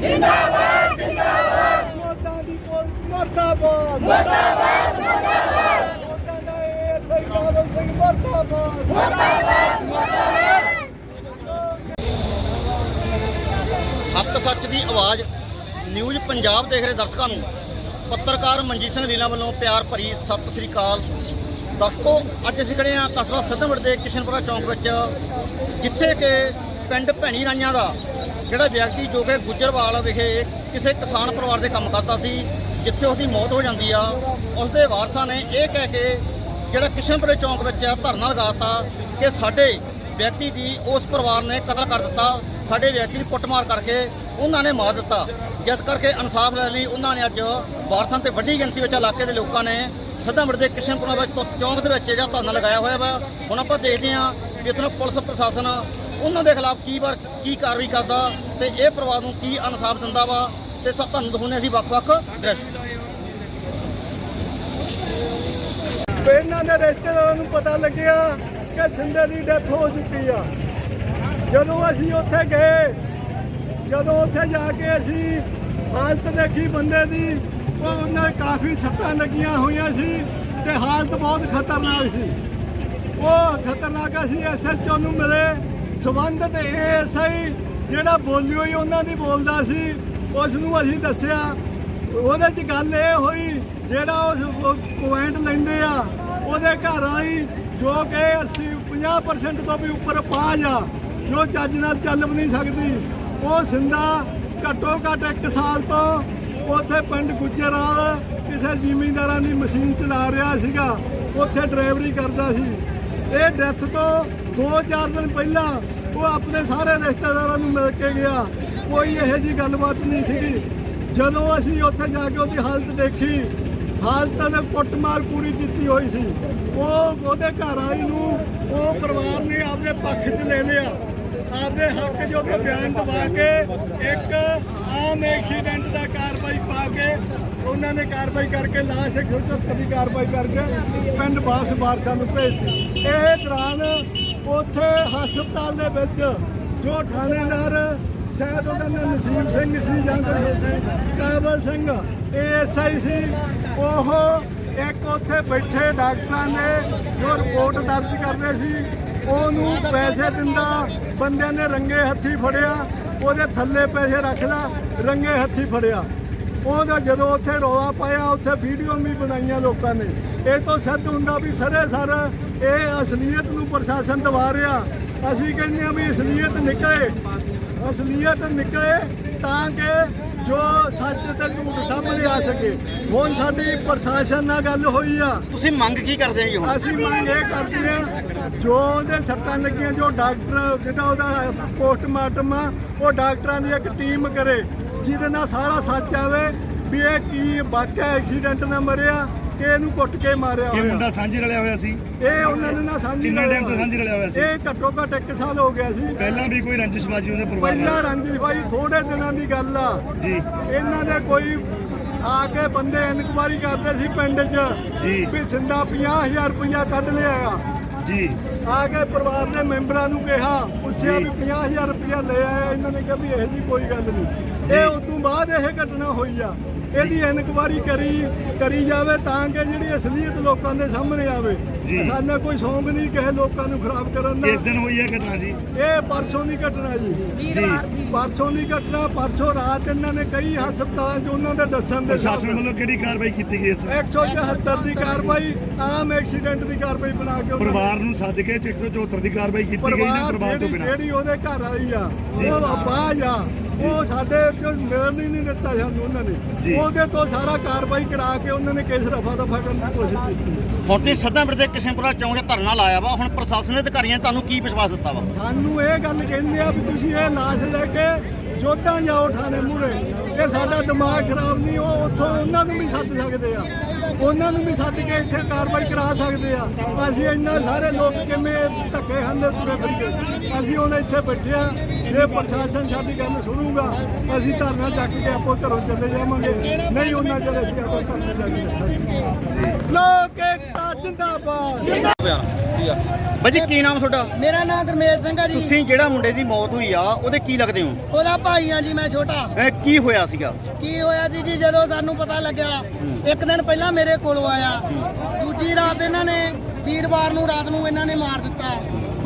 ਜਿੰਦਾਬਾਦ ਹੱਕ ਸੱਚ ਦੀ ਆਵਾਜ਼ ਨਿਊਜ਼ ਪੰਜਾਬ ਦੇਖ ਰਹੇ ਦਰਸ਼ਕਾਂ ਨੂੰ। ਪੱਤਰਕਾਰ ਮਨਜੀਤ ਸਿੰਘ ਲੀਲਾ ਵੱਲੋਂ ਪਿਆਰ ਭਰੀ ਸਤਿ ਸ੍ਰੀ ਅਕਾਲ। ਦਰਸਕੋ, ਅੱਜ ਅਸੀਂ ਖੜੇ ਹਾਂ ਕਸਬਾ ਸੱਦਮੜ ਦੇ ਕਿਸ਼ਨਪੁਰਾ ਚੌਂਕ ਵਿੱਚ, ਜਿੱਥੇ ਕਿ ਪਿੰਡ ਭੈਣੀ ਰਾਈਆਂ ਦਾ ਜਿਹੜਾ ਵਿਅਕਤੀ ਜੋ ਕਿ ਗੁੱਜਰਵਾਲ ਵਿਖੇ ਕਿਸੇ ਕਿਸਾਨ ਪਰਿਵਾਰ ਦੇ ਕੰਮ ਕਰਦਾ ਸੀ, ਜਿੱਥੇ ਉਹਦੀ ਮੌਤ ਹੋ ਜਾਂਦੀ ਆ ਉਸ ਦੇ ਵਾਰਸਾਂ ਨੇ ਇਹ ਕਹਿ ਕੇ ਜਿਹੜਾ ਕਿਸ਼ਨਪੁਰੇ ਚੌਂਕ ਵਿੱਚ ਧਰਨਾ ਲਗਾਤਾ ਕਿ ਸਾਡੇ ਵਿਅਕਤੀ ਦੀ ਉਸ ਪਰਿਵਾਰ ਨੇ ਕਤਲ ਕਰ ਦਿੱਤਾ, ਸਾਡੇ ਵਿਅਕਤੀ ਦੀ ਕੁੱਟਮਾਰ ਕਰਕੇ ਉਹਨਾਂ ਨੇ ਮਾਰ ਦਿੱਤਾ। ਜਿਸ ਕਰਕੇ ਇਨਸਾਫ ਲੈਣ ਲਈ ਉਹਨਾਂ ਨੇ ਅੱਜ ਵਾਰਸਾਂ ਤੇ ਵੱਡੀ ਗਿਣਤੀ ਵਿੱਚ ਇਲਾਕੇ ਦੇ ਲੋਕਾਂ ਨੇ ਸਿੱਧਾ ਮਰਦੇ ਕਿਸ਼ਨਪੁਰਾ ਵਿੱਚ ਚੌਂਕ ਦੇ ਵਿੱਚ ਜਿਹੜਾ ਧਰਨਾ ਲਗਾਇਆ ਹੋਇਆ ਵਾ, ਹੁਣ ਆਪਾਂ ਦੇਖਦੇ ਹਾਂ ਕਿ ਇੱਥੋਂ ਪੁਲਿਸ ਪ੍ਰਸ਼ਾਸਨ ਉਹਨਾਂ ਦੇ ਖਿਲਾਫ ਕੀ ਵਾਰ ਕੀ ਕਾਰਵਾਈ ਕਰਦਾ ਤੇ ਇਹ ਪਰਿਵਾਰ ਨੂੰ ਕੀ ਇਨਸਾਫ ਦਿੰਦਾ ਵਾ ਤੇ ਸਭ ਤੁਹਾਨੂੰ ਦਿਖਾਉਂਦੇ ਅਸੀਂ ਵੱਖ-ਵੱਖ ਇਹਨਾਂ ਦੇ ਰਿਸ਼ਤੇਦਾਰਾਂ ਨੂੰ ਪਤਾ ਲੱਗਿਆ ਕਿ ਸਿੰਦੇ ਦੀ ਡੈਥ ਹੋ ਚੁੱਕੀ ਆ। ਜਦੋਂ ਅਸੀਂ ਉੱਥੇ ਗਏ, ਜਦੋਂ ਉੱਥੇ ਜਾ ਕੇ ਅਸੀਂ ਹਾਲਤ ਦੇਖੀ ਬੰਦੇ ਦੀ, ਉਹ ਉਹਨਾਂ ਕਾਫੀ ਸੱਟਾਂ ਲੱਗੀਆਂ ਹੋਈਆਂ ਸੀ ਤੇ ਹਾਲਤ ਬਹੁਤ ਖਤਰਨਾਕ ਸੀ। ਉਹ ਖਤਰਨਾਕ ਅਸੀਂ ਐਸਐਚਓ ਨੂੰ ਮਿਲੇ ਸਬੰਧਤ ਐਸਆਈ ਜਿਹੜਾ ਬੋਲੀ ਹੋਈ ਉਹਨਾਂ ਦੀ ਬੋਲਦਾ ਸੀ ਉਸ ਨੂੰ ਅਸੀਂ ਦੱਸਿਆ। ਉਹਦੇ ਚ ਗੱਲ ਇਹ ਹੋਈ, ਜਿਹੜਾ ਉਹ ਪੁਆਇੰਟ ਲੈਂਦੇ ਆ, ਉਹਦੇ ਘਰ ਆਈ, ਜੋ ਕਿ 80 50% ਤੋਂ ਵੀ ਉੱਪਰ ਪਾਜ ਆ, ਜੋ ਚੱਜ ਨਾਲ ਚੱਲ ਵੀ ਨਹੀਂ ਸਕਦੀ। ਉਹ ਸਿੰਦਾ ਘੱਟੋ ਘੱਟ 1 ਸਾਲ ਤੋਂ ਉੱਥੇ ਪਿੰਡ ਗੁੱਜਰਾਲ ਕਿਸੇ ਜ਼ਿਮੀਂਦਾਰਾਂ ਦੀ ਮਸ਼ੀਨ ਚਲਾ ਰਿਹਾ ਸੀਗਾ, ਉੱਥੇ ਡਰਾਈਵਰੀ ਕਰਦਾ ਸੀ। ਇਹ ਡੈਥ ਤੋਂ 2-4 ਦਿਨ ਪਹਿਲਾਂ ਉਹ ਆਪਣੇ ਸਾਰੇ ਰਿਸ਼ਤੇਦਾਰਾਂ ਨੂੰ ਮਿਲ ਕੇ ਗਿਆ। ਕੋਈ ਇਹੋ ਜੀ ਗੱਲਬਾਤ ਨਹੀਂ ਸੀਗੀ। ਜਦੋਂ ਅਸੀਂ ਉੱਥੇ ਜਾ ਕੇ ਉਹਦੀ ਹਾਲਤ ਦੇਖੀ, ਹਾਲਤ ਦੇ ਕੁੱਟਮਾਰ ਪੂਰੀ ਕੀਤੀ ਹੋਈ ਸੀ। ਉਹ ਉਹਦੇ ਘਰ ਆਈ ਨੂੰ ਉਹ ਪਰਿਵਾਰ ਨੇ ਆਪਦੇ ਪੱਖ 'ਚ ਲੈ ਲਿਆ। ਆਪਦੇ ਹੱਕ 'ਚ ਕਿ ਬਿਆਨ ਦਵਾ ਕੇ ਇੱਕ ਆਮ ਐਕਸੀਡੈਂਟ ਦਾ ਕਾਰਵਾਈ ਪਾ ਕੇ ਉਹਨਾਂ ਨੇ ਕਾਰਵਾਈ ਕਰਕੇ ਲਾਸ਼ 170 ਦੀ ਕਾਰਵਾਈ ਕਰਕੇ ਪਿੰਡ ਵਾਪਸ ਵਾਰਸਾਂ ਨੂੰ ਭੇਜਤੀ ਇਹ ਦੌਰਾਨ ਉੱਥੇ ਹਸਪਤਾਲ ਦੇ ਵਿੱਚ ਜੋ ਥਾਣੇਦਾਰ ਸ਼ਾਇਦ ਉਹਦਾ ਨਾਮ ਨਸੀਬ ਸਿੰਘ ਸੀ ਜਾਂ ਕਾਬਲ ਸਿੰਘ, ਏਐਸਆਈ ਸੀ, ਉਹ ਇੱਕ ਉੱਥੇ ਬੈਠੇ ਡਾਕਟਰਾਂ ਨੇ ਜੋ ਰਿਪੋਰਟ ਦਰਜ ਕਰਦੇ ਸੀ, ਉਹਨੂੰ ਪੈਸੇ ਦਿੰਦਾ, ਬੰਦਿਆਂ ਨੇ ਰੰਗੇ ਹੱਥੀ ਫੜਿਆ, ਉਹਦੇ ਥੱਲੇ ਪੈਸੇ ਰੱਖਦਾ, ਰੰਗੇ ਹੱਥੀ ਫੜਿਆ। ਉਹਦਾ ਜਦੋਂ ਉੱਥੇ ਰੌਲਾ ਪਾਇਆ, ਉੱਥੇ ਵੀਡੀਓ ਵੀ ਬਣਾਈਆਂ ਲੋਕਾਂ ਨੇ। ਇਹ ਤੋਂ ਸਿੱਧ ਹੁੰਦਾ ਵੀ ਸਰੇ ਸਰ ਇਹ ਅਸਲੀਅਤ ਨੂੰ ਪ੍ਰਸ਼ਾਸਨ ਦਵਾ ਰਿਹਾ। ਅਸੀਂ ਕਹਿੰਦੇ ਆ ਵੀ ਅਸਲੀਅਤ ਨਿਕਲੇ। ਅਸਲੀਅਤ ਨਿਕਲੇ ਤਾਂ ਕਿ ਜੋ ਸੱਚ ਤੇ ਝੂਠ ਸਾਹਮਣੇ ਆ ਸਕੇ। ਹੁਣ ਸਾਡੀ ਪ੍ਰਸ਼ਾਸਨ ਨਾਲ ਗੱਲ ਹੋਈ ਆ। ਤੁਸੀਂ ਮੰਗ ਕੀ ਕਰਦੇ ਆ ਜੀ ਹੁਣ? ਅਸੀਂ ਮੰਗ ਇਹ ਕਰਦੇ ਹਾਂ ਜੋ ਉਹਦੇ ਸੱਟਾਂ ਲੱਗੀਆਂ ਜੋ ਡਾਕਟਰ ਜਿਹੜਾ ਉਹਦਾ ਪੋਸਟਮਾਰਟਮ ਆ ਉਹ ਡਾਕਟਰਾਂ ਦੀ ਇੱਕ ਟੀਮ ਕਰੇ ਜਿਹਦੇ ਨਾਲ ਸਾਰਾ ਸੱਚ ਆਵੇ ਵੀ ਇਹ ਕੀ ਵਾਕਿਆ ਐਕਸੀਡੈਂਟ ਨਾਲ ਮਰਿਆ ਕਿ ਇਹਨੂੰ ਕੁੱਟ ਕੇ ਮਾਰਿਆ ਇਹ ਹੋਇਆ। ਮੁੰਡਾ ਸਾਂਝੀ ਰਲਿਆ ਹੋਇਆ ਸੀ। ਇਹ ਉਹਨਾਂ ਨੇ ਨਾ ਸਾਂਝੀ ਕਿੰਨਾ ਟਾਈਮ ਤੋਂ ਸਾਂਝੀ ਰਲਿਆ ਹੋਇਆ ਸੀ? ਇਹ ਘੱਟੋ ਘੱਟ 1 ਸਾਲ ਹੋ ਗਿਆ ਸੀ। ਪਹਿਲਾਂ ਵੀ ਕੋਈ ਰੰਜਿਸ਼ਬਾਜੀ ਉਹਦੇ ਪਰਿਵਾਰ ਪਹਿਲਾਂ ਨਾਲ? ਭਾਈ ਥੋੜੇ ਦਿਨਾਂ ਦੀ ਗੱਲ ਆ। ਜੀ। ਇਹਨਾਂ ਦੇ ਕੋਈ ਆ ਕੇ ਬੰਦੇ ਇਨਕੁਆਰੀ ਕਰਦੇ ਸੀ ਪਿੰਡ 'ਚ ਜੀ। ਵੀ ਸਿੰਦਾ 50000 ਰੁਪਇਆ ਕੱਢ ਲਿਆ ਆ। ਜੀ। ਆ ਕੇ ਪਰਿਵਾਰ ਦੇ ਮੈਂਬਰਾਂ ਨੂੰ ਕਿਹਾ ਪੁੱਛਿਆ। ਵੀ 50000 ਰੁਪਇਆ ਲੈ ਆਇਆ। ਇਹਨਾਂ ਨੇ ਕਿਹਾ ਵੀ ਇਹੋ ਜੀ ਕੋਈ ਗੱਲ ਨਹੀਂ। ਇਹ ਉਸ ਤੋਂ ਬਾਅਦ ਇਹ ਘਟਨਾ ਹੋਈ ਆ। ਇਹਦੀ ਇਨਕੁਆਰੀ ਕਰੀ ਕਰੀ ਜਾਵੇ ਤਾਂ ਕਿ ਜਿਹੜੀ ਅਸਲੀਅਤ ਲੋਕਾਂ ਦੇ ਸਾਹਮਣੇ ਆਵੇ। ਸਾਡਾ ਕੋਈ ਸ਼ੌਂਕ ਨਹੀਂ ਕਿਸੇ ਲੋਕਾਂ ਨੂੰ ਖਰਾਬ ਕਰਨ ਇਸ ਦਾ ਦਿਨ ਹੋਈ ਹੈ ਘਟਨਾ ਜੀ? ਇਹ ਪਰਸੋਂ ਦੀ ਘਟਨਾ ਜੀ। ਜੀ। ਪਰਸੋਂ ਦੀ ਘਟਨਾ ਪਰਸੋਂ ਰਾਤ ਇਹਨਾਂ ਨੇ ਕਈ ਹਸਪਤਾਲਾਂ 'ਚ ਉਹਨਾਂ ਦੇ ਦੱਸਣ ਦੇ ਪ੍ਰਸ਼ਾਸਨ ਵੱਲੋਂ ਕਿਹੜੀ ਕਾਰਵਾਈ ਕੀਤੀ ਗਈ ਇਸ 174 ਦੀ ਕਾਰਵਾਈ ਆਮ ਐਕਸੀਡੈਂਟ ਦੀ ਕਾਰਵਾਈ ਬਣਾ ਕੇ ਪਰਿਵਾਰ ਨੂੰ ਸੱਦ ਕੇ 174 ਦੀ ਕਾਰਵਾਈ ਕੀਤੀ ਗਈ ਨੇ ਪਰਿਵਾਰ ਤੋਂ ਜਿਹੜੀ ਬਿਨਾਂ। ਜਿਹੜੀ ਉਹਦੇ ਘਰ ਆਈ ਆ ਉਹ ਆਵਾਜ਼ ਆ। ਉਹ ਸਾਡੇ ਕੋਲ ਮਿਲਣ ਹੀ ਨਹੀਂ ਦਿੱਤਾ ਸਾਨੂੰ ਉਹਨਾਂ। ਨੇ। ਉਹਦੇ ਤੋਂ ਸਾਰਾ ਕਾਰਵਾਈ ਕਰਾ ਕੇ ਉਹਨਾਂ ਨੇ ਕੇਸ ਰਫਾ ਦਫਾ ਕਰਨ ਦੀ ਕੋਸ਼ਿਸ਼ ਕੀਤੀ। ਹੁਣ ਤੇ ਸਦਾਮੜ ਦੇ ਕਿਸ਼ਨਪੁਰਾ ਚੌਂਕ 'ਚ ਧਰਨਾ ਲਾਇਆ ਵਾ ਹੁਣ ਪ੍ਰਸ਼ਾਸਨ ਦੇ ਅਧਿਕਾਰੀਆਂ ਨੇ ਤੁਹਾਨੂੰ ਕੀ ਵਿਸ਼ਵਾਸ ਦਿੱਤਾ ਵਾ? ਸਾਨੂੰ ਇਹ ਗੱਲ ਕਹਿੰਦੇ ਆ ਵੀ ਤੁਸੀਂ ਇਹ ਲਾਸ਼ ਲੈ ਕੇ ਜੋਧਾਂ ਜਾਓ ਠਾਣੇ ਮੂਰੇ ਇਹ ਸਾਡਾ ਦਿਮਾਗ ਖਰਾਬ ਨਹੀਂ ਉਹ ਉੱਥੋਂ ਉਹਨਾਂ ਨੂੰ ਵੀ ਸੱਦ ਸਕਦੇ ਆ। ਉਹਨਾਂ ਨੂੰ ਵੀ ਸੱਦ ਕੇ ਇੱਥੇ ਕਾਰਵਾਈ ਕਰਾ ਸਕਦੇ ਆ। ਅਸੀਂ ਇੰਨਾ ਸਾਰੇ ਲੋਕ ਕਿਵੇਂ ਧੱਕੇ ਖਾਂਦੇ ਤੁਰੇ ਫਿਰਦੇ? ਅਸੀਂ ਹੁਣ ਇੱਥੇ ਬੈਠੇ ਆ। ਜੇ ਪ੍ਰਸ਼ਾਸਨ ਸਾਡੀ ਗੱਲ ਸੁਣੂਗਾ। ਅਸੀਂ ਧਰਨਾ ਚੱਕ ਕੇ ਆਪੋ ਘਰੋਂ ਚਲੇ ਜਾਵਾਂਗੇ। ਨਹੀਂ ਉਹਨਾਂ ਚਿਰ ਅਸੀਂ ਆਪੋ ਧਰਨਾ ਚੱਕ ਕੇ ਲੋਕ ਏਕਤਾ ਜਿੰਦਾਬਾਦ। ਬਾਈ ਜੀ ਕੀ ਨਾਮ ਤੁਹਾਡਾ? ਮੇਰਾ ਨਾਮ ਗਰਮੇਲ ਸਿੰਘ ਆ ਜੀ। ਤੁਸੀਂ ਜਿਹੜਾ ਮੁੰਡੇ ਦੀ ਮੌਤ ਹੋਈ ਆ ਉਹਦੇ ਕੀ ਲੱਗਦੇ ਹੋ? ਉਹਦਾ ਭਾਈ ਆ ਜੀ ਮੈਂ ਛੋਟਾ। ਇਹ ਕੀ ਹੋਇਆ ਸੀਗਾ? ਕੀ ਹੋਇਆ ਸੀ ਜੀ ਜਦੋਂ ਸਾਨੂੰ ਪਤਾ ਲੱਗਿਆ ਇੱਕ ਦਿਨ ਪਹਿਲਾਂ ਮੇਰੇ ਕੋਲ ਆਇਆ। ਦੂਜੀ ਰਾਤ ਇਹਨਾਂ ਨੇ ਵੀਰਵਾਰ ਨੂੰ ਰਾਤ ਨੂੰ ਇਹਨਾਂ ਨੇ ਮਾਰ ਦਿੱਤਾ।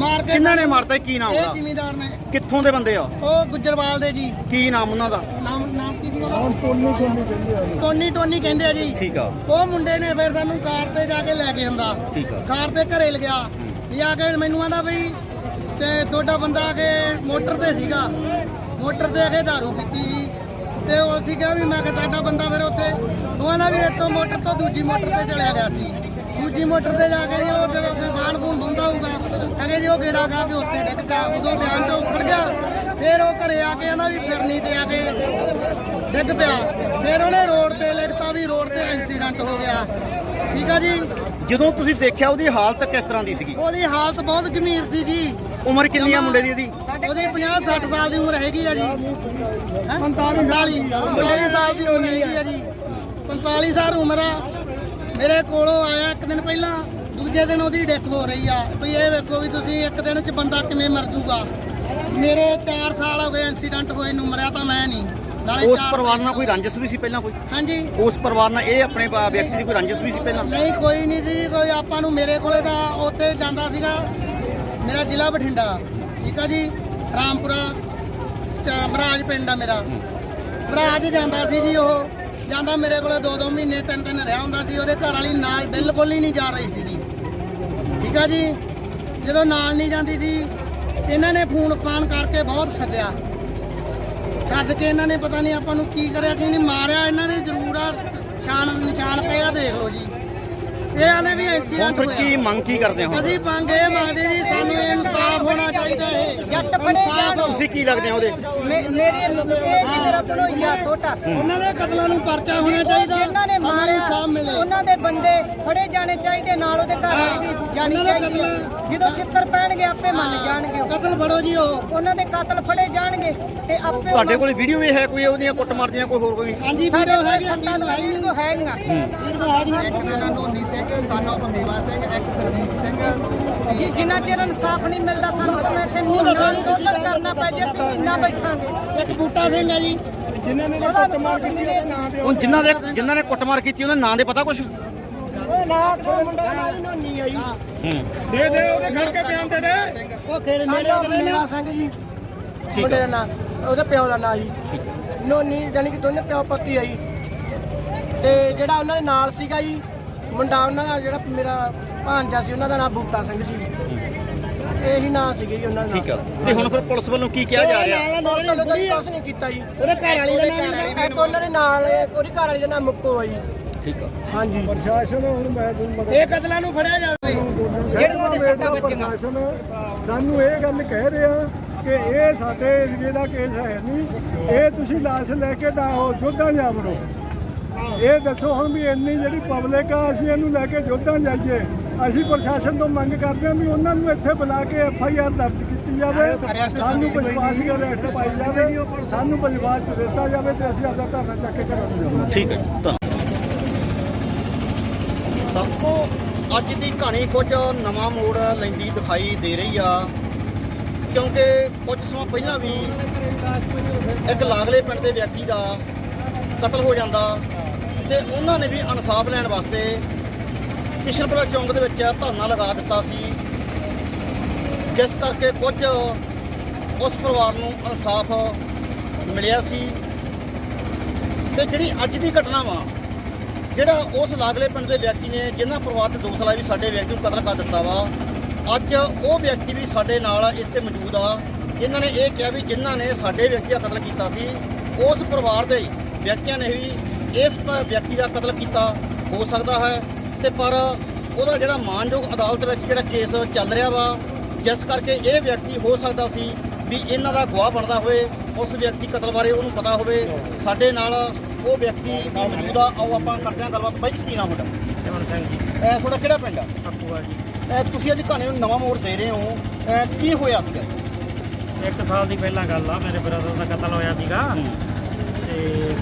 ਮਾਰ ਕੇ ਕਿੰਨਾਂ ਨੇ ਮਾਰਤਾ ਕੀ ਨਾਮ ਇਹ ਉਹਦਾ? ਜ਼ਿਮੀਦਾਰ ਨੇ। ਕਿੱਥੋਂ ਦੇ ਬੰਦੇ ਆ? ਉਹ ਗੁੱਜਰਵਾਲ ਦੇ ਜੀ। ਕੀ ਨਾਮ ਉਹਨਾਂ ਦਾ? ਨਾਮ ਨਾਮ ਕੀ ਸੀ ਉਹਦਾ? ਟੋਨੀ ਟੋਨੀ ਕਹਿੰਦੇ ਆ ਟੋਨੀ ਟੋਨੀ ਕਹਿੰਦੇ ਆ ਜੀ। ਠੀਕ ਆ। ਉਹ ਮੁੰਡੇ ਨੇ ਫਿਰ ਸਾਨੂੰ ਕਾਰ ਤੇ ਜਾ ਕੇ ਲੈ ਕੇ ਆਂਦਾ। ਠੀਕ ਆ। ਕਾਰ ਤੇ ਘਰੇ ਲਗਿਆ ਲਿਆ ਕੇ ਮੈਨੂੰ ਆਂਦਾ ਬਈ ਤੇ ਤੁਹਾਡਾ ਬੰਦਾ ਆ ਕੇ ਮੋਟਰ ਤੇ ਸੀਗਾ। ਮੋਟਰ ਤੇ ਆ ਕੇ ਦਾਰੂ ਪੀਤੀ ਸੀ। ਤੇ ਉਹ ਸੀ ਕਿਹਾ ਵੀ ਮੈਂ ਕਿ ਤੁਹਾਡਾ ਬੰਦਾ ਫਿਰ ਉੱਥੇ। ਉਹ ਆਂਦਾ ਵੀ ਇੱਥੋਂ ਮੋਟਰ ਤੋਂ ਦੂਜੀ ਮੋਟਰ ਤੇ ਚਲਿਆ ਗਿਆ ਸੀ। ਦੂਜੀ ਮੋਟਰ ਤੇ ਜਾ ਕੇ ਜੀ ਉਹ ਜਦੋਂ ਕੋਈ ਬਾਣ ਬੂਣ ਹੁੰਦਾ ਹੋਊਗਾ ਕਹਿੰਦੇ ਜੀ ਉਹ ਗੇੜਾ ਖਾ ਕੇ ਉੱਤੇ ਡਿੱਗ ਪਿਆ। ਉਦੋਂ ਬਿਆਨ ਚੋਂ ਉੱਪੜ ਗਿਆ। ਫਿਰ ਉਹ ਘਰੇ ਆ ਕੇ ਆਂਦਾ ਵੀ ਫਿਰਨੀ ਤੇ ਆ ਕੇ ਡਿੱਗ ਪਿਆ। ਫਿਰ ਉਹਨੇ ਰੋਡ ਤੇ ਲਿਖਤਾ ਵੀ ਰੋਡ ਤੇ ਐਕਸੀਡੈਂਟ ਹੋ ਗਿਆ। ਠੀਕ ਆ ਜੀ? ਜਦੋਂ ਤੁਸੀਂ ਦੇਖਿਆ ਉਹਦੀ ਹਾਲਤ ਕਿਸ ਤਰ੍ਹਾਂ ਦੀ ਸੀਗੀ? ਉਹਦੀ ਹਾਲਤ ਬਹੁਤ ਗੰਭੀਰ ਸੀ ਜੀ। ਉਮਰ ਕਿੰਨੀ ਆ ਮੁੰਡੇ ਦੀ ਇਹਦੀ? ਉਹਦੀ 50 60 ਸਾਲ ਦੀ ਉਮਰ ਹੈਗੀ ਆ ਜੀ। 45 45 ਸਾਲ ਦੀ ਉਮਰ ਹੈਗੀ ਆ ਜੀ। 45 ਸਾਲ ਉਮਰ ਆ। ਮੇਰੇ ਕੋਲੋਂ ਆਇਆ ਇੱਕ ਦਿਨ ਪਹਿਲਾਂ ਦੂਜੇ ਦਿਨ ਉਹਦੀ ਡੈਥ ਹੋ ਰਹੀ ਆ। ਵੀ ਇਹ ਵੇਖੋ ਵੀ ਤੁਸੀਂ ਇੱਕ ਦਿਨ ਚ ਬੰਦਾ ਕਿਵੇਂ ਮਰ ਜੂਗਾ। ਮੇਰੇ 4 ਸਾਲ ਹੋ ਗਏ ਐਕਸੀਡੈਂਟ ਹੋਏ ਨੂੰ ਮਰਿਆ ਤਾਂ ਮੈਂ ਨਹੀਂ। ਨਾਲੇ ਉਸ ਚਾਰ ਪਰਿਵਾਰ ਨਾਲ ਕੋਈ ਰੰਜਿਸ਼ ਵੀ ਸੀ ਪਹਿਲਾਂ ਕੋਈ? ਹਾਂਜੀ। ਉਸ ਪਰਿਵਾਰ ਨਾਲ ਇਹ ਆਪਣੇ ਪ- ਵਿਅਕਤੀ ਦੀ ਕੋਈ ਰੰਜਿਸ਼ ਵੀ ਸੀ ਪਹਿਲਾਂ? ਨਹੀਂ ਕੋਈ ਨਹੀਂ ਜੀ ਕੋਈ ਆਪਾਂ ਨੂੰ ਮੇਰੇ ਕੋਲੇ ਤਾਂ ਉੱਥੇ ਜਾਂਦਾ ਸੀਗਾ। ਮੇਰਾ ਜ਼ਿਲ੍ਹਾ ਬਠਿੰਡਾ। ਠੀਕ ਆ ਜੀ? ਰਾਮਪੁਰਾ ਚ- ਪਿੰਡ ਆ ਮੇਰਾ। ਬਰਾਜ ਜਾਂਦਾ ਸੀ ਜੀ ਉਹ। ਜਾਂਦਾ ਮੇਰੇ ਕੋਲੇ 2-2 ਮਹੀਨੇ, ਤਿੰਨ ਤਿੰਨ ਰਿਹਾ ਹੁੰਦਾ ਸੀ, ਉਹਦੇ ਘਰ ਵਾਲੀ ਨਾਲ ਬਿਲਕੁਲ ਹੀ ਨਹੀਂ ਜਾ ਰਹੀ ਸੀਗੀ। ਠੀਕ ਆ ਜੀ? ਜਦੋਂ ਨਾਲ ਨਹੀਂ ਜਾਂਦੀ ਸੀ, ਇਹਨਾਂ ਨੇ ਫੋਨ ਫਾਨ ਕਰਕੇ ਬਹੁਤ ਸੱਦਿਆ। ਸੱਦ ਕੇ ਇਹਨਾਂ ਨੇ ਪਤਾ ਨਹੀਂ ਆਪਾਂ ਨੂੰ ਕੀ ਕਰਿਆ, ਕਿ ਨਹੀਂ ਮਾਰਿਆ, ਇਹਨਾਂ ਨੇ ਜ਼ਰੂਰ ਆ ਨਿਸ਼ਾਨ ਪਏ ਆ ਦੇਖ ਲਓ ਜੀ। ਇਹ ਆਲੇ ਵੀ ਹੁਣ ਐਕਸੀਡੈਂਟ ਫਿਰ ਕੀ ਹੋਇਆ ਮੰਗ ਕੀ ਕਰਦੇ ਹੋ? ਅਸੀਂ ਮੰਗ ਇਹ ਮੰਗਦੇ ਜੀ ਸਾਨੂੰ ਇਨਸਾਫ ਹੋਣਾ ਚਾਹੀਦਾ ਹੈ ਜੱਟ ਫੜੇ ਜਾਣ। ਤੁਸੀਂ ਕੀ ਲੱਗਦੇ ਹੋ ਉਹਦੇ? ਮੇ- ਮੇਰੀ ਇਹ ਜੀ ਮੇਰਾ ਭਣੋਈਆ ਛੋਟਾ ਉਹਨਾਂ ਦੇ ਕਤਲਾਂ ਨੂੰ ਪਰਚਾ ਹੋਣਾ ਚਾਹੀਦਾ। ਜਿਨ੍ਹਾਂ ਨੇ ਸਾਨੂੰ ਇਨਸਾਫ ਮਿਲੇ। ਉਹਨਾਂ ਦੇ ਬੰਦੇ ਫੜੇ ਜਾਣੇ ਚਾਹੀਦੇ ਨਾਲ ਉਹਦੇ ਘਰ ਵਾਲੀ ਵੀ ਜਾਣੀ ਉਹਨਾਂ ਦੇ ਚਾਹੀਦੀ ਜਦੋਂ ਚਿੱਤਰ ਪੈਣਗੇ ਆਪੇ ਮੰਨ ਜਾਣਗੇ ਉਹ। ਕਤਲ ਫੜੋ ਜੀ ਉਹ। ਉਹਨਾਂ ਦੇ ਕਾਤਲ ਫੜੇ ਜਾਣਗੇ ਤੇ ਆਪੇ ਤੁਹਾਡੇ ਕੋਲ ਵੀਡੀਓ ਵੀ ਹੈ ਕੋਈ ਉਹਦੀਆਂ ਕੁੱਟ ਮਾਰਦੀਆਂ ਕੋਈ ਹੋਰ ਕੋਈ? ਹਾਂਜੀ ਸਾਡੇ ਵੀਡੀਓ ਕੋਲ ਹੈਗੀ ਵੀਡੀਓ ਹੈਗੀ ਵੀਡੀਓ ਹੈਗੀਆਂ। ਵੀਡੀਓ ਹੈਗੀ ਇੱਕ ਦਾ ਨਾਮ ਧੋਨੀ ਸਿੰਘ ਸਾਨੋ ਭਮੇਵਾ ਸਿੰਘ ਇੱਕ ਸਰਜੀਤ ਸਿੰਘ। ਜੀ ਜਿੰਨਾ ਚਿਰ ਇਨਸਾਫ ਨਹੀਂ ਮਿਲਦਾ ਸਾਨੂੰ ਭਾਵੇਂ ਇੱਥੇ ਮਹੀਨਾ ਅੰਦੋਲਨ ਕਰਨਾ ਪੈ ਜੇ ਅਸੀਂ ਮਹੀਨਾ ਬੈਠਾਂਗੇ। ਇੱਕ ਬੂਟਾ ਸਿੰਘ ਹੈ ਜੀ। ਜਿਨ੍ਹਾਂ ਨੇ ਉਹਦਾ ਇਨਸਾਫ ਨਹੀਂ ਦੇ ਸਕਦੇ। ਉਹ ਜਿਨ੍ਹਾਂ ਦੇ ਜਿਨ੍ਹਾਂ ਨੇ ਕੁੱਟਮਾਰ ਕੀਤੀ ਉਹਨਾਂ ਨਾਂ ਦੇ ਪਤਾ ਨਾ ਮੁੰਡਾ ਹੀ ਨੋਨੀ ਆਈ। ਹੂੰ। ਦੇ ਦੇ ਉਹਦੇ ਖੜ ਕੇ ਬਿਆਨ ਦੇ ਦੇ। ਉਹ ਖੇੜ ਨੇੜੇ ਭਮੇਵਾ ਸਿੰਘ ਜੀ। ਠੀਕ ਮੁੰਡੇ ਦਾ ਆ ਨਾਂ ਉਹਦੇ ਪਿਓ ਦਾ ਨਾਂ ਜੀ। ਨੋਨੀ ਜਾਨੀ ਕਿ ਦੋਨੇ ਪਿਓ ਪਤੀ ਆ ਜੀ। ਤੇ ਜਿਹੜਾ ਉਹਨਾਂ ਦੇ ਨਾਲ ਸੀਗਾ ਜੀ ਮੁੰਡਾ ਉਹਨਾਂ ਦਾ ਜਿਹੜਾ ਮੇਰਾ ਭਾਂਜਾ ਸੀ ਉਹਨਾਂ ਦਾ ਨਾਂ ਬੂਟਾ ਸਿੰਘ ਸੀ। ਇਹੀ ਨਾਂ ਸੀਗੇ ਜੀ ਉਹਨਾਂ ਦਾ। ਠੀਕ ਆ। ਤੇ ਹੁਣ ਫਿਰ ਪੁਲਿਸ ਵੱਲੋਂ ਕੀ ਕਿਹਾ ਜਾ ਰਿਹਾ? ਨਾਲ ਨਾਲ ਕੋਈ ਕੁਛ ਨਹੀਂ ਕੀਤਾ ਜੀ। ਉਹਦੇ ਘਰ ਵਾਲੀ ਦਾ ਨਾਮ ਇੱਕ ਉਹਨਾਂ ਦੇ ਨਾਲ ਉਹਦੀ ਘਰ ਵਾਲੀ ਦਾ ਨਾਮ ਮੁੱਕੋ ਆ ਜੀ। ਠੀਕ ਆ। ਹਾਂਜੀ। ਪ੍ਰਸ਼ਾਸਨ ਹੁਣ ਮੈਂ ਤੁਹਾਨੂੰ ਮਦਦ ਇਹ ਕਤਲਾਂ ਨੂੰ ਫੜਿਆ ਜਾਵੇ। ਜਿਹੜੇ ਉਹਦੇ ਸੱਟਾਂ ਵੱਜੀਆਂ। ਸਾਨੂੰ ਇਹ ਗੱਲ ਕਹਿ ਰਿਹਾ ਕਿ ਇਹ ਸਾਡੇ ਏਰੀਏ ਦਾ ਕੇਸ ਹੈ ਨਹੀਂ। ਇਹ ਤੁਸੀਂ ਲਾਸ਼ ਲੈ ਕੇ ਦਾ ਜੋਧਾ ਜਾ ਵੜੋ। ਇਹ ਦੱਸੋ ਹੁਣ ਵੀ ਇੰਨੀ ਜਿਹੜੀ ਪਬਲਿਕ ਆ ਅਸੀਂ ਇਹਨੂੰ ਲੈ ਕੇ ਜੋਧਾ ਜਾਈਏ। ਅਸੀਂ ਪ੍ਰਸ਼ਾਸਨ ਤੋਂ ਮੰਗ ਕਰਦੇ ਹਾਂ ਵੀ ਉਹਨਾਂ ਨੂੰ ਇੱਥੇ ਬੁਲਾ ਕੇ ਐਫ ਆਈ ਆਰ ਦਰਜ ਕੀਤੀ ਜਾਵੇ। ਸਾਨੂੰ ਵਿਸ਼ਵਾਸ ਹੀ ਅਰੈਸਟ ਪਾਈ ਜਾਵੇ। ਸਾਨੂੰ ਵਿਸ਼ਵਾਸ ਚ ਦਿੱਤਾ ਜਾਵੇ ਤੇ ਅਸੀਂ ਆਪਦਾ ਧਰਨਾ ਚੱਕ ਕੇ ਘਰਾਂ ਨੂੰ ਜਾਵਾਂਗੇ ਠੀਕ ਹੈ ਧੰਨਵਾਦ ਦਰਸ਼ਕੋ ਅੱਜ ਦੀ ਕਹਾਣੀ ਕੁਝ ਨਵਾਂ ਮੋੜ ਲੈਂਦੀ ਦਿਖਾਈ ਦੇ ਰਹੀ ਆ। ਕਿਉਂਕਿ ਕੁਝ ਸਮਾਂ ਪਹਿਲਾਂ ਵੀ ਇੱਕ ਲਾਗਲੇ ਪਿੰਡ ਦੇ ਵਿਅਕਤੀ ਦਾ ਕਤਲ ਹੋ ਜਾਂਦਾ। ਤੇ ਉਹਨਾਂ ਨੇ ਵੀ ਇਨਸਾਫ ਲੈਣ ਵਾਸਤੇ ਕਿਸ਼ਨਪੁਰਾ ਚੌਂਕ ਦੇ ਵਿੱਚ ਧਰਨਾ ਲਗਾ ਦਿੱਤਾ ਸੀ। ਜਿਸ ਕਰਕੇ ਕੁਝ ਉਸ ਪਰਿਵਾਰ ਨੂੰ ਇਨਸਾਫ ਮਿਲਿਆ ਸੀ। ਤੇ ਜਿਹੜੀ ਅੱਜ ਦੀ ਘਟਨਾ ਵਾ, ਜਿਹੜਾ ਉਸ ਲਾਗਲੇ ਪਿੰਡ ਦੇ ਵਿਅਕਤੀ ਨੇ ਜਿਨ੍ਹਾਂ ਪਰਿਵਾਰ ਤੇ ਦੋਸ਼ ਵੀ ਸਾਡੇ ਵਿਅਕਤੀ ਨੂੰ ਕਤਲ ਕਰ ਦਿੱਤਾ ਵਾ, ਅੱਜ ਉਹ ਵਿਅਕਤੀ ਵੀ ਸਾਡੇ ਨਾਲ ਇੱਥੇ ਮੌਜੂਦ ਆ। ਇਹਨਾਂ ਨੇ ਇਹ ਕਿਹਾ ਵੀ ਜਿਨ੍ਹਾਂ ਨੇ ਸਾਡੇ ਵਿਅਕਤੀ ਦਾ ਕਤਲ ਕੀਤਾ ਸੀ, ਉਸ ਪਰਿਵਾਰ ਦੇ ਵਿਅਕਤੀਆਂ ਨੇ ਵੀ ਇਸ ਵਿਅਕਤੀ ਦਾ ਕਤਲ ਕੀਤਾ ਹੋ ਸਕਦਾ ਹੈ ਤੇ ਪਰ ਉਹਦਾ ਜਿਹੜਾ ਮਾਨਯੋਗ ਅਦਾਲਤ ਵਿੱਚ ਜਿਹੜਾ ਕੇਸ ਚੱਲ ਰਿਹਾ ਵਾ ਜਿਸ ਕਰਕੇ ਇਹ ਵਿਅਕਤੀ ਹੋ ਸਕਦਾ ਸੀ ਵੀ ਇਹਨਾਂ ਦਾ ਗਵਾਹ ਬਣਦਾ ਹੋਵੇ ਉਸ ਵਿਅਕਤੀ ਕਤਲ ਬਾਰੇ ਉਹਨੂੰ ਪਤਾ ਹੋਵੇ। ਸਾਡੇ ਨਾਲ ਉਹ ਵਿਅਕਤੀ ਮੌਜੂਦ ਆ। ਆਓ ਆਪਾਂ ਕਰਦੇ ਹਾਂ ਗੱਲਬਾਤ। ਬਾਈ ਕੀ ਨਾਮ ਤੁਹਾਡਾ? ਜਮਨ ਸਿੰਘ ਜੀ। ਇਹ ਤੁਹਾਡਾ ਕਿਹੜਾ ਪਿੰਡ ਆ? ਆਪੂਆ ਜੀ। ਇਹ ਤੁਸੀਂ ਅੱਜ ਕਹਾਣੀ ਨੂੰ ਨਵਾਂ ਮੋੜ ਦੇ ਰਹੇ ਹੋ। ਇਹ ਕੀ ਹੋਇਆ ਸੀਗਾ? ਇੱਕ ਸਾਲ ਦੀ ਪਹਿਲਾਂ ਗੱਲ ਆ। ਮੇਰੇ ਬ੍ਰਦਰ ਦਾ ਕਤਲ ਹੋਇਆ ਸੀਗਾ। ਤੇ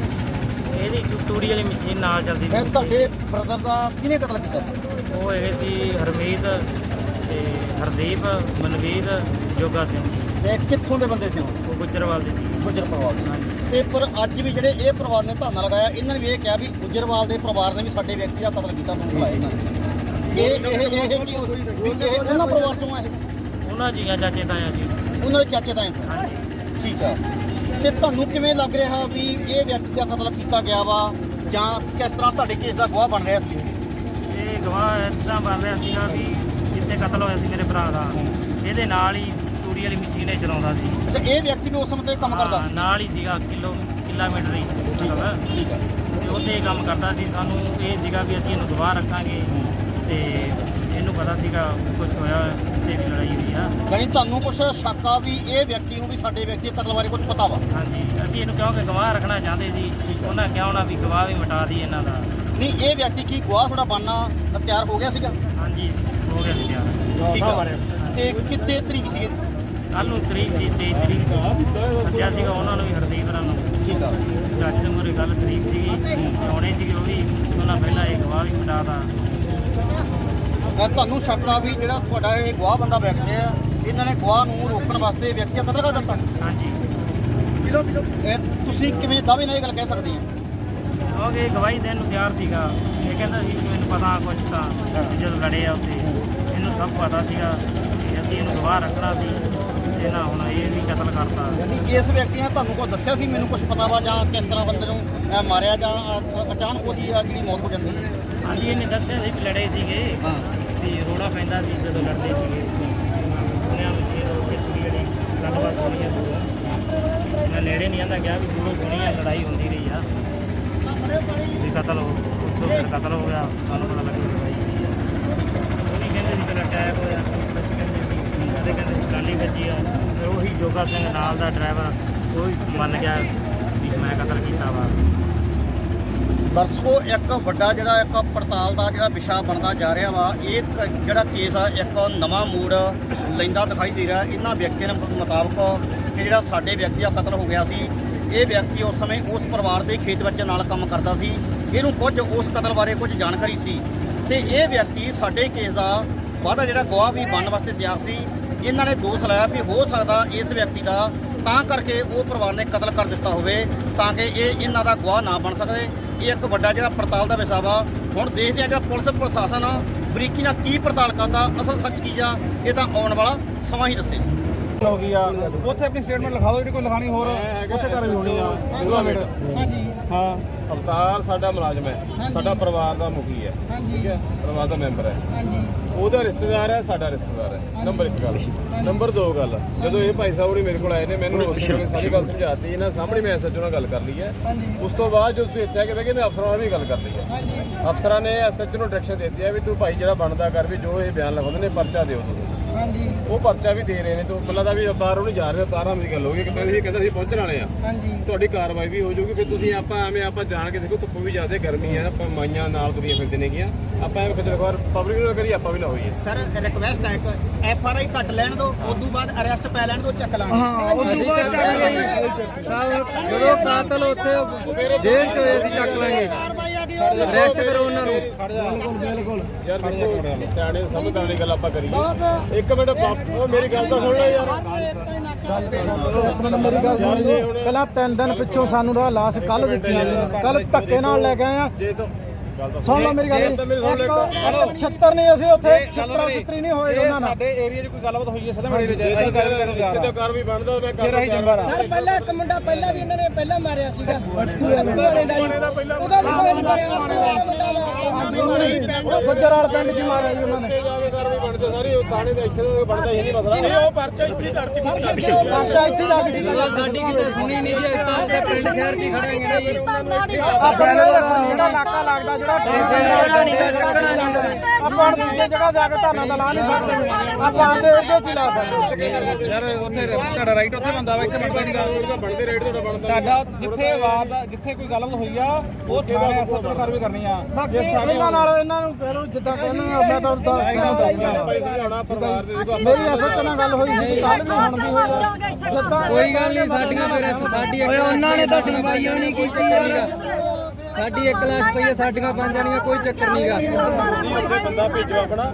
ਇਹਦੀ ਤੂ- ਤੂੜੀ ਵਾਲੀ ਮਸ਼ੀਨ ਨਾਲ ਚੱਲਦੀ ਮੈਂ ਸੀ। ਤੁਹਾਡੇ ਬ੍ਰਦਰ ਦਾ ਕਿਹਨੇ ਕਤਲ ਕੀਤਾ ਸੀ? ਉਹ ਹੈਗੇ ਸੀ ਹਰਮੀਤ ਤੇ ਹਰਦੀਪ ਮਨਵੀਰ ਜੋਗਾ ਸਿੰਘ। ਤੇ ਕਿੱਥੋਂ ਦੇ ਬੰਦੇ ਸੀ ਉਹ? ਉਹ ਗੁੱਜਰਵਾਲ ਦੇ ਸੀ। ਗੁੱਜਰ ਪਰਿਵਾਰ ਦੇ। ਤੇ ਪਰ ਅੱਜ ਵੀ ਜਿਹੜੇ ਇਹ ਪਰਿਵਾਰ ਨੇ ਧਰਨਾ ਲਗਾਇਆ ਇਹਨਾਂ ਨੇ ਵੀ ਇਹ ਕਿਹਾ ਵੀ ਗੁੱਜਰਵਾਲ ਦੇ ਪਰਿਵਾਰ ਨੇ ਵੀ ਸਾਡੇ ਵਿਅਕਤੀ ਦਾ ਕਤਲ ਕੀਤਾ ਤੁਹਾਨੂੰ ਬੁਲਾਇਆ ਇਹਨਾਂ ਨੇ। ਇਹ ਇਹ ਇਹ ਇਹ ਕੀ ਇਹ ਉਹਨਾਂ ਪਰਿਵਾਰ ਚੋਂ ਆ ਇਹ ਉਹਨਾਂ ਜੀਆਂ ਚਾਚੇ ਤਾਇਆ ਜੀ। ਉਹਨਾਂ ਦੇ ਚਾਚੇ ਤੋਂ ਠੀਕ ਆ। ਤੇ ਤੁਹਾਨੂੰ ਕਿਵੇਂ ਲੱਗ ਰਿਹਾ ਵੀ ਇਹ ਵਿਅਕਤੀ ਦਾ ਕਤਲ ਕੀਤਾ ਗਿਆ ਵਾ? ਜਾਂ ਕਿਸ ਤਰ੍ਹਾਂ ਤੁਹਾਡੇ ਕੇਸ ਦਾ ਗਵਾਹ ਬਣ ਰਿਹਾ ਸੀ? ਇਹ ਗਵਾਹ ਇਦਾਂ ਬਣ ਰਿਹਾ ਸੀਗਾ ਵੀ ਜਿੱਥੇ ਕਤਲ ਹੋਇਆ ਸੀ ਮੇਰੇ ਭਰਾ ਦਾ ਇਹਦੇ ਨਾਲ ਹੀ ਤੂੜੀ ਵਾਲੀ ਮਸ਼ੀਨ ਇਹ ਚਲਾਉਂਦਾ ਸੀ। ਅੱਛਾ ਇਹ ਵਿਅਕਤੀ ਵੀ ਉਸ ਸਮੇਂ ਤੇ ਕੰਮ ਕਰਦਾ ਹਾਂ, ਨਾਲ ਹੀ ਸੀਗਾ ਕਿਲੋ ਕਿਲੋਮੀਟਰ ਹੀ ਮਤਲਬ। ਠੀਕ ਆ। ਤੇ ਉੱਥੇ ਇਹ ਕੰਮ ਕਰਦਾ ਸੀ ਸਾਨੂੰ ਇਹ ਸੀਗਾ ਵੀ ਅਸੀਂ ਇਹਨੂੰ ਗਵਾਹ ਰੱਖਾਂਗੇ। ਤੇ ਇਹਨੂੰ ਪਤਾ ਸੀਗਾ ਕੁਝ ਹੋਇਆ ਤੇ ਵੀ ਲੜਾਈ ਹੋਈ ਆ। ਯਾਨੀ ਤੁਹਾਨੂੰ ਕੁਝ ਸ਼ੱਕ ਆ ਵੀ ਇਹ ਵਿਅਕਤੀ ਨੂੰ ਵੀ ਸਾਡੇ ਵਿਅਕਤੀ ਦੇ ਕਤਲ ਬਾਰੇ ਕੁਝ ਪਤਾ ਵਾ? ਹਾਂਜੀ ਅਸੀਂ ਇਹਨੂੰ ਕਿਉਂਕਿ ਗਵਾਹ ਰੱਖਣਾ ਚਾਹੁੰਦੇ ਸੀ ਉਹਨਾਂ ਕਿਹਾ ਨਾ ਵੀ ਗਵਾਹ ਵੀ ਮਿਟਾ ਦੀ ਇਹਨਾਂ ਦਾ। ਨਹੀਂ ਇਹ ਵਿਅਕਤੀ ਕੀ ਗਵਾਹ ਤੁਹਾਡਾ ਬਣਨਾ ਤਿਆਰ ਹੋ ਗਿਆ ਸੀਗਾ? ਹਾਂਜੀ ਹੋ ਗਿਆ ਸੀ ਤਿਆਰ ਠੀਕ ਆ। ਤੇ ਕਿੱਤੇ ਤਰੀਕ ਸੀ ਕੱਲ ਨੂੰ ਤਰੀਕ ਸੀ 23 ਤਰੀਕ। ਸੱਜਿਆ ਸੀਗਾ ਉਹਨਾਂ ਨੂੰ ਵੀ ਹਰਦੀਪ ਰਾਂ ਨੂੰ। ਠੀਕ ਆ। ਜੱਜ ਨੂੰ ਮੇਰੀ ਗੱਲ ਤਰੀਕ ਸੀਗੀ ਆਉਣੇ ਸੀਗੇ ਉਹ ਵੀ ਉਹਨਾਂ ਪਹਿਲਾਂ ਇਹ ਗਵਾਹ ਵੀ ਮਿਟਾਤਾ ਅਹ ਤੁਹਾਨੂੰ ਸ਼ੱਕ ਵੀ ਜਿਹੜਾ ਤੁਹਾਡਾ ਇਹ ਗਵਾਹ ਬੰਦਾ ਵਿਅਕਤੀ ਆ ਇਹਨਾਂ ਨੇ ਗਵਾਹ ਨੂੰ ਰੋਕਣ ਵਾਸਤੇ ਵਿਅਕਤੀ ਦਾ ਕਤਲ ਕਰ ਦਿੱਤਾ? ਹਾਂਜੀ। ਇਹ ਤੁਸੀਂ ਕਿਵੇਂ ਦਾਅਵੇ ਨਾਲ ਇਹ ਗੱਲ ਕਹਿ ਸਕਦੇ ਆ। ਕਿਉਂਕਿ ਇਹ ਗਵਾਹੀ ਦੇਣ ਨੂੰ ਤਿਆਰ ਸੀਗਾ। ਇਹ ਕਹਿੰਦਾ ਸੀ ਵੀ ਮੈਨੂੰ ਪਤਾ ਕੁਛ ਤਾਂ ਜਦੋਂ ਲੜੇ ਆ ਉੱਥੇ ਇਹਨੂੰ ਸਭ ਪਤਾ ਸੀਗਾ ਕਿ ਅਸੀਂ ਇਹਨੂੰ ਗਵਾਹ ਰੱਖਣਾ ਸੀ ਤੇ ਨਾ ਹੁਣ ਇਹ ਵੀ ਕਤਲ ਕਰਤਾ। ਯਾਨੀ ਇਸ ਵਿਅਕਤੀ ਨੇ ਤੁਹਾਨੂੰ ਕੋਈ ਦੱਸਿਆ ਸੀ ਮੈਨੂੰ ਕੁਝ ਪਤਾ ਵਾ ਜਾਂ ਕਿਸ ਤਰ੍ਹਾਂ ਬੰਦੇ ਨੂੰ ਮਾਰਿਆ ਜਾਂ ਅ- ਅਚਾਨਕ ਉਹਦੀ ਆ ਜਿਹੜੀ ਮੌਤ ਹੋ ਜਾਂਦੀ? ਹੈ ਹਾਂਜੀ ਇਹਨੇ ਦੱਸਿਆ ਸੀ ਵੀ ਲੜੇ ਸੀਗੇ। ਹਾਂ। ਵੀ ਰੋੜਾ ਪੈਂਦਾ ਸੀ ਜਦੋਂ ਲੜਦੇ ਸੀਗੇ। ਸੁਣਿਆ ਵੀ ਸੀ ਉਹ ਕਿੱਥੇ ਜਿਹੜੀ ਗੱਲਬਾਤ ਹੋਣੀ ਆ ਮੈਂ ਨੇੜੇ ਨਹੀਂ ਆਂਦਾ ਗਿਆ ਵੀ ਦੂਰੋਂ ਸੁਣੀ ਆ, ਲੜਾਈ ਹੁੰਦੀ ਰਹੀ ਆ। ਵੀ ਕਤਲ ਹੋ, ਉਸ ਤੋਂ ਫਿਰ ਕਤਲ ਹੋ ਗਿਆ, ਸਾਨੂੰ ਪਤਾ ਲੱਗਿਆ ਲੜਾਈ ਉਹ ਵੀ ਕਹਿੰਦੇ ਸੀ ਕਿ ਅਟੈਕ ਹੋਇਆ ਅਸੀਂ ਕਹਿੰਦੇ ਸੀ ਕਦੇ ਕਹਿੰਦੇ ਸੀ ਗਾਲੀ ਵੱਜੀ ਆ। ਫਿਰ ਉਹੀ ਜੋਗਾ ਸਿੰਘ ਨਾਲ ਦਾ ਡਰਾਈਵਰ ਉਹ ਮੰਨ ਗਿਆ ਵੀ ਮੈਂ ਕਤਲ ਕੀਤਾ ਵਾ। ਦਰਸ਼ਕੋ, ਇੱਕ ਵੱਡਾ ਜਿਹੜਾ ਇੱਕ ਪੜਤਾਲ ਦਾ ਜਿਹੜਾ ਵਿਸ਼ਾ ਬਣਦਾ ਜਾ ਰਿਹਾ ਵਾ, ਇਹ ਜਿਹੜਾ ਕੇਸ ਆ, ਇੱਕ ਨਵਾਂ ਮੂਡ ਲੈਂਦਾ ਦਿਖਾਈ ਦੇ ਰਿਹਾ। ਇਹਨਾਂ ਵਿਅਕਤੀਆਂ ਦੇ ਮੁਤਾਬਕ ਕਿ ਜਿਹੜਾ ਸਾਡੇ ਵਿਅਕਤੀ ਦਾ ਕਤਲ ਹੋ ਗਿਆ ਸੀ, ਇਹ ਵਿਅਕਤੀ ਉਸ ਸਮੇਂ ਉਸ ਪਰਿਵਾਰ ਦੇ ਖੇਤ ਵਿੱਚ ਨਾਲ ਕੰਮ ਕਰਦਾ ਸੀ। ਇਹਨੂੰ ਕੁਝ ਉਸ ਕਤਲ ਬਾਰੇ ਕੁਝ ਜਾਣਕਾਰੀ ਸੀ। ਤੇ ਇਹ ਵਿਅਕਤੀ ਸਾਡੇ ਕੇਸ ਦਾ ਵਾਅਦਾ ਜਿਹੜਾ ਗਵਾਹ ਵੀ ਬਣਨ ਵਾਸਤੇ ਤਿਆਰ ਸੀ। ਇਹਨਾਂ ਨੇ ਦੋਸ਼ ਲਾਇਆ ਵੀ ਹੋ ਸਕਦਾ ਇਸ ਵਿਅਕਤੀ ਦਾ ਤਾਂ ਕਰਕੇ ਉਹ ਪਰਿਵਾਰ ਨੇ ਕਤਲ ਕਰ ਦਿੱਤਾ ਹੋਵੇ, ਤਾਂ ਕਿ ਇਹ ਇਹਨਾਂ ਦਾ ਗਵਾਹ ਨਾ ਬਣ ਸਕਦੇ। ਇਹ ਇੱਕ ਵੱਡਾ ਜਿਹੜਾ ਪੜਤਾਲ ਦਾ ਵਿਸ਼ਾ ਵਾ। ਹੁਣ ਦੇਖਦੇ ਆ ਜਿਹੜਾ ਪੁਲਿਸ ਪ੍ਰਸ਼ਾਸਨ ਬਰੀਕੀ ਨਾਲ ਕੀ ਪੜਤਾਲ ਕਰਦਾ ਅਸਲ ਸੱਚ ਕੀ ਆ ਇਹ ਤਾਂ ਆਉਣ ਵਾਲਾ ਸਮਾਂ ਹੀ ਦੱਸੇ। ਹੋ ਗਈ ਆ। ਉੱਥੇ ਆਪਣੀ ਸਟੇਟਮੈਂਟ ਲਿਖਾ ਦਿਓ ਜਿਹੜੀ ਕੋਈ ਲਿਖਾਣੀ ਹੋਰ ਉੱਥੇ ਕਰ ਵੀ ਹੋਣੀ ਆ। ਦੂਆ ਮਿੰਟ ਹਾਂਜੀ। ਹਾਂ। ਅਵਤਾਰ ਸਾਡਾ ਮੁਲਾਜ਼ਮ ਹੈ। ਸਾਡਾ ਪਰਿਵਾਰ ਦਾ ਮੁਖੀ ਹੈ। ਠੀਕ ਹੈ? ਪਰਿਵਾਰ ਦਾ ਮੈਂਬਰ ਹੈ। ਹਾਂਜੀ। ਉਹਦਾ ਰਿਸ਼ਤੇਦਾਰ ਹੈ ਸਾਡਾ ਰਿਸ਼ਤੇਦਾਰ ਹੈ। ਨੰਬਰ 1 ਗੱਲ। ਨੰਬਰ 2 ਗੱਲ ਜਦੋਂ ਇਹ ਭਾਈ ਸਾਹਿਬ ਹੋਰੀ ਮੇਰੇ ਕੋਲ ਆਏ ਨੇ ਮੈਨੂੰ ਉਸ ਵੇਲੇ ਸਾਰੀ ਗੱਲ ਸਮਝਾਤੀ। ਇਹਨਾਂ ਸਾਹਮਣੇ ਮੈਂ ਐਸਐਚਓ ਨਾਲ ਗੱਲ ਕਰ ਲਈ ਹੈ। ਉਸ ਤੋਂ ਬਾਅਦ ਜਦੋਂ ਤੁਸੀਂ ਇੱਥੇ ਆ ਕੇ ਬਹਿ ਗਏ ਮੈਂ ਅਫਸਰਾਂ ਨਾਲ ਵੀ ਗੱਲ ਕਰ ਲਈ ਹੈ। ਅਫਸਰਾਂ ਨੇ ਐਸਐਚਓ ਨੂੰ ਡਾਇਰੈਕਸ਼ਨ ਦੇ ਦਿੱਤੀ ਹੈ ਵੀ ਤੂੰ ਭਾਈ ਜਿਹੜਾ ਬਣਦਾ ਕਰ ਵੀ ਜੋ ਇਹ ਬਿਆਨ ਲਿਖਾਉਂਦੇ ਨੇ ਪਰਚਾ ਦਿਓ ਹਾਂਜੀ। ਉਹ ਪਰਚਾ ਵੀ ਦੇ ਰਹੇ ਨੇ ਤੋਂ ਮਤਲਬ ਦਾ ਵੀ ਅਵਤਾਰ ਉਹਨੂੰ ਜਾ ਰਹੇ ਅਵਤਾਰਾਂ ਦੀ ਗੱਲ ਹੋ ਗਈ ਕਿ ਪਹਿਲੇ ਇਹ ਕਹਿੰਦਾ ਸੀ ਪਹੁੰਚਣ ਵਾਲੇ ਆ। ਹਾਂਜੀ। ਤੁਹਾਡੀ ਕਾਰਵਾਈ ਵੀ ਹੋ ਜਾਊਗੀ ਫਿਰ ਤੁਸੀਂ ਆਪਾਂ ਐਵੇਂ ਆਪਾਂ ਜਾਣ ਕੇ ਦੇਖੋ ਧੁੱਪ ਵੀ ਜ਼ਿਆਦਾ ਗਰਮੀ ਹੈ ਆਪਾਂ ਮਾਈਆਂ ਨਾਲ ਤੁਰੀਆਂ ਫਿਰਦੇ ਨੇਗੀਆਂ ਆਪਾਂ ਐਵੇਂ ਕਿਤੇ ਵਾਰ ਪਬਲਿਕ ਨੂੰ ਕਰੀ ਆਪਾਂ ਵੀ ਨਾ ਹੋਈਏ। ਸਰ ਰਿਕਵੈਸਟ ਹੈ ਇੱਕ ਐਫ ਆਰ ਆਈ ਕੱਟ ਲੈਣ ਦਿਓ ਉਸ ਤੋਂ ਬਾਅਦ ਅਰੈਸਟ ਪੈ ਲੈਣ ਦਿਓ ਚੱਕ ਲਾਂਗੇ। ਸਾਹਿਬ ਜਦੋਂ ਕਾਤਲ ਉੱਥੇ ਜੇਲ੍ਹ ਚ ਹੋਏ ਅਸੀਂ ਚੱਕ ਲਾਂਗੇ। ਅਰੈਸਟ ਕਰੋ ਉਹਨਾਂ ਨੂੰ। ਯਾਰ ਦੇਖੋ ਸਿਆਣੇ ਸਮਝਦਾਰ ਵਾਲੀ ਗੱਲ ਆਪਾਂ ਕਰੀਏ ਇੱਕ ਮਿੰਟ ਬਾਪ- ਉਹ ਮੇਰੀ ਗੱਲ ਤਾਂ ਸੁਣ ਲੈ ਯਾਰ। ਮੇਰੀ ਗੱਲ ਸੁਣ ਲਓ ਪਹਿਲਾਂ ਤਿੰਨ ਦਿਨ ਪਿੱਛੋਂ ਸਾਨੂੰ ਰਾਹ ਲਾਸ ਕੱਲ ਦਿੱਤੀਆਂ ਕੱਲ ਧੱਕੇ ਨਾਲ ਲੈ ਗਏ ਆ। ਜੇ ਤੋਂ ਗੱਲ ਤਾਂ ਸੁਣ ਲਓ ਮੇਰੀ ਗੱਲ ਇੱਕ 76 ਨਹੀਂ ਅਸੀਂ ਉੱਥੇ 76 76 ਨਹੀਂ। ਹੋਏ ਉਹਨਾਂ ਨਾਲ। ਸਾਡੇ ਏਰੀਆ 'ਚ ਕੋਈ ਗੱਲਬਾਤ ਹੋਈ ਹੈ ਸਦਾ ਮੇਰੇ ਵਿੱਚ ਅਸੀਂ ਕਰ ਇੱਥੇ ਤਾਂ ਕਾਰ ਵੀ ਬਣਦਾ ਮੈਂ ਕਰ ਸਰ ਪਹਿਲਾਂ ਇੱਕ ਮੁੰਡਾ ਪਹਿਲਾਂ ਵੀ ਉਹਨਾਂ ਨੇ ਪਹਿਲਾਂ ਮਾਰਿਆ ਸੀਗਾ। ਉਹਦਾ ਵੀ ਕੋਈ ਨਹੀਂ ਮਾਰਿਆ ਗੁੱਜਰਾਲ ਪਿੰਡ ਚ ਮਾਰਿਆ ਜੀ ਉਹਨਾਂ ਨੇ। ਜਾ ਕੇ ਕਾਰ ਵੀ ਬਣਦੇ ਸਾਰੀ ਉਹ ਥਾਣੇ ਦੇ ਇੱਥੇ ਤਾਂ ਬਣਦਾ ਹੀ ਨਹੀਂ ਮਸਲਾ ਉਹ ਪਰਚਾ ਇੱਥੇ ਹੀ ਕਰਤੀ ਪਾਸ਼ਾ ਇੱਥੇ ਜਾ ਕੇ ਸਾਡੀ ਕਿਤੇ ਸੁਣੀ ਨਹੀਂ ਜੀ ਇਸ ਤਰ੍ਹਾਂ ਅਸੀਂ ਪਿੰਡ ਸ਼ਹਿਰ ਕੀ ਖੜਾਂਗੇ ਨਾ ਜੀ। ਆਪਾਂ ਨੂੰ ਜਿਹੜਾ ਇਲਾਕਾ ਲੱਗਦਾ ਜਿਹੜਾ ਆਪਾਂ ਹੁਣ ਦੂਜੀ ਜਗ੍ਹਾ ਜਾ ਕੇ ਧਰਨਾ ਤਾਂ ਲਾ ਨਹੀਂ ਸਕਦੇ। ਆਪਾਂ ਆਂਦੇ ਏਰੀਏ ਚ ਹੀ ਲਾ ਸਕਦੇ। ਯਾਰ ਉੱਥੇ ਤੁਹਾਡਾ ਰਾਈਟ ਉੱਥੇ ਬੰਦਾ ਵਾ ਇੱਥੇ ਬਣਦਾ ਨਹੀਂਗਾ ਉਹਦਾ ਬਣਦੇ ਰੇਟ ਤੁਹਾਡਾ ਬਣਦਾ। ਤੁਹਾਡਾ ਜਿੱਥੇ ਵਾਰ ਦਾ ਜਿੱਥੇ ਕੋਈ ਗੱਲਬਾਤ ਹੋਈ ਆ ਉਹ ਥਾਣੇ ਐਸਐਚਓ ਕਾਰਵਾਈ ਕਰਨੀ ਆ। ਬਾਕੀ ਇਹਨਾਂ ਨਾਲ ਇਹਨਾਂ ਨੂੰ ਲਓ ਜਿੱਦਾਂ ਕਹਿੰਦੇ ਨੇ ਮੈਂ ਤਾਂ ਗੱਲ ਹੋਈ ਸੀ ਕੱਲ ਹੁਣ ਵੀ ਹੋਈ ਆ। ਜਿੱਦਾਂ ਕੋਈ ਗੱਲ ਨਹੀਂ ਸਾਡੀਆਂ ਫਿਰ ਇੱਥੇ ਸਾਡੀ ਇੱਕ ਉਹਨਾਂ ਨੇ ਤਾਂ ਸੁਣਵਾਈ ਨਹੀਂ ਕੀਤੀ ਯਾਰ। ਸਾਡੀ ਇੱਕ ਲਾਸ਼ ਪਈ ਹੈ ਸਾਡੀਆਂ ਪੰਜ ਜਾਣੀਆਂ ਕੋਈ ਚੱਕਰ ਨਹੀਂਗਾ ਉੱਥੇ ਬੰਦਾ ਭੇਜੋ ਆਪਣਾ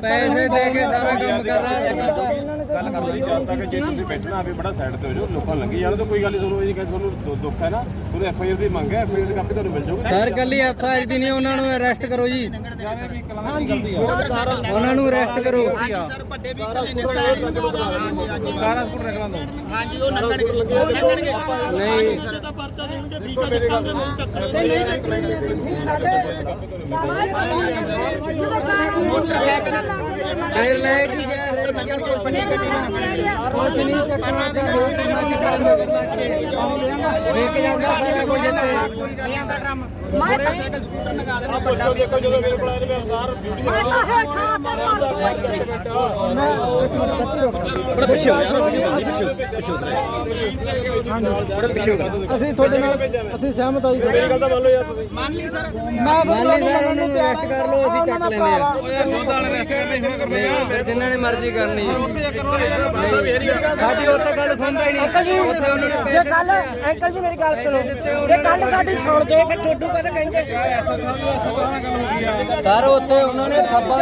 ਪੈਸੇ ਦੇ ਕੇ ਸਾਰਾ ਕੰਮ ਕਰ ਰਹਾ। ਹੈ ਗੱਲ ਕਰੋ ਜੀ ਜਦ ਤੱਕ ਜੇ ਤੁਸੀਂ ਬੈਠਣਾ ਆਵੇ ਬੜਾ ਸਾਈਡ ਤੇ ਹੋ ਜਾਓ ਲੋਕਾਂ ਲੰਘੀ ਜਾਣ ਤਾਂ ਕੋਈ ਗੱਲ ਨਹੀਂ ਤੁਹਾਨੂੰ ਇਹ ਕਿ ਤੁਹਾਨੂੰ ਦੁ- ਦੁੱਖ ਹੈ ਨਾ ਉਹਨੂੰ ਐਫ ਆਈ ਆਰ ਦੀ ਮੰਗ ਹੈ ਐਫ ਆਈ ਆਰ ਦੀ ਕਾਪੀ ਤੁਹਾਨੂੰ ਮਿਲ ਜਾਊਗੀ ਸਰ ਕੱਲੀ ਐਫ ਆਈ ਆਰ ਦੀ ਨਹੀਂ ਉਹਨਾਂ ਨੂੰ ਅਰੈਸਟ ਕਰੋ ਜੀ ਉਹਨਾਂ ਨੂੰ ਅਰੈਸਟ ਕਰੋ ਸਰ ਵੱਡੇ ਵੀ ਕੱਲੇ ਨੇ ਹਾਂਜੀ ਉਹ ਲੰਘਣਗੇ ਉਹ ਲੰਘਣਗੇ ਨਹੀਂ ਫੇਰ ਲੈ ਕੇ ਗਿਆ ਰੇ ਕੁਛ ਨਹੀਂ ਚੱਕਣਾ ਤਾਂ ਲੋਕ ਇੰਨਾ ਕੀ ਕਰਨਾ ਦੇਖ ਜਾਂਦਾ ਸੀਗਾ ਕੋਈ ਜਿੱਤੇ ਮੈਂ ਤਾਂ ਸਕੂਟਰ ਲਗਾ ਦੇਣਾ ਵੱਡਾ ਦੇਖੋ ਦੇਖੋ ਜਦੋਂ ਮੇਰੇ ਕੋਲ ਆਏ ਨੇ ਮੈਂ ਅਵਤਾਰ ਡਿਊਟੀ ਮੈਂ ਤਾਂ ਹੇਠਾਂ ਤੇ ਮਰ ਜੂ ਇੱਥੇ। ਬੜਾ ਪਿੱਛੇ ਹੋ ਗਿਆ ਵੀਡੀਓ ਬੰਦੀ ਪਿੱਛੇ ਪਿੱਛੇ ਉਤਰੇ ਬੜਾ ਪਿੱਛੇ ਹੋ ਗਿਆ ਅਸੀਂ ਤੁਹਾਡੇ ਨਾਲ ਅਸੀਂ ਸਹਿਮਤ ਆਈ ਮੇਰੀ ਗੱਲ ਤਾਂ ਮੰਨ ਲਓ ਯਾਰ ਤੁਸੀਂ। ਮੰਨ ਲਈ ਸਰ। ਮੈਂ ਮੰਨ ਲਈ ਸਰ ਉਹਨਾਂ ਨੂੰ ਅਰੈਸਟ ਕਰ ਲਓ ਅਸੀਂ ਚੱਕ ਲੈਂਦੇ ਆ ਫਿਰ ਜਿਨ੍ਹਾਂ ਨੇ ਮਰਜ਼ੀ ਕਰਨੀ। ਸਾਡੀ ਉੱਥੇ ਗੱਲ ਸੁਣਦਾ ਹੀ ਨਹੀਂ। ਉੱਥੇ ਉਹਨਾਂ ਨੇ ਜੇ ਕੱਲ ਅੰਕਲ ਜੀ ਮੇਰੀ ਗੱਲ ਸੁਣੋ। ਜੇ ਕੱਲ ਸਾਡੀ ਸੁਣ ਕੇ ਫਿਰ ਠੋਡੂ ਕਦੇ ਕਹਿੰਦੇ? ਸਰ ਉੱਥੇ ਉਹਨਾਂ ਨੇ ਸੱਬਾ